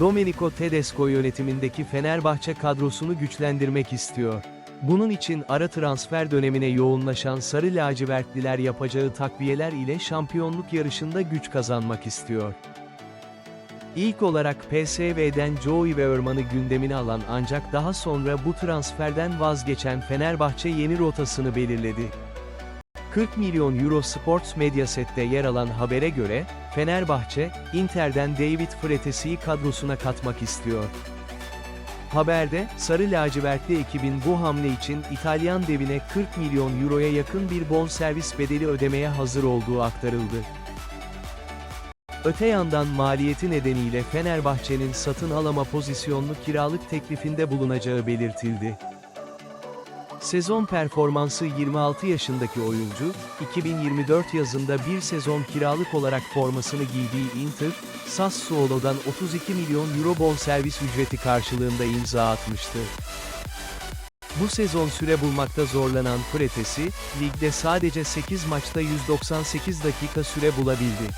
Domenico Tedesco yönetimindeki Fenerbahçe kadrosunu güçlendirmek istiyor. Bunun için ara transfer dönemine yoğunlaşan Sarı Lacivertliler yapacağı takviyeler ile şampiyonluk yarışında güç kazanmak istiyor. İlk olarak PSV'den Joey ve Örman'ı gündemine alan ancak daha sonra bu transferden vazgeçen Fenerbahçe yeni rotasını belirledi. 40 milyon euro Sports Mediaset'te yer alan habere göre, Fenerbahçe, Inter'den David Fretesi'yi kadrosuna katmak istiyor. Haberde, Sarı lacivertli ekibin bu hamle için İtalyan devine 40 milyon euroya yakın bir bonservis bedeli ödemeye hazır olduğu aktarıldı. Öte yandan maliyeti nedeniyle Fenerbahçe'nin satın alama pozisyonlu kiralık teklifinde bulunacağı belirtildi. Sezon performansı 26 yaşındaki oyuncu, 2024 yazında bir sezon kiralık olarak formasını giydiği Inter, Sassuolo'dan 32 milyon euro bonservis ücreti karşılığında imza atmıştı. Bu sezon süre bulmakta zorlanan Fretesi, ligde sadece 8 maçta 198 dakika süre bulabildi.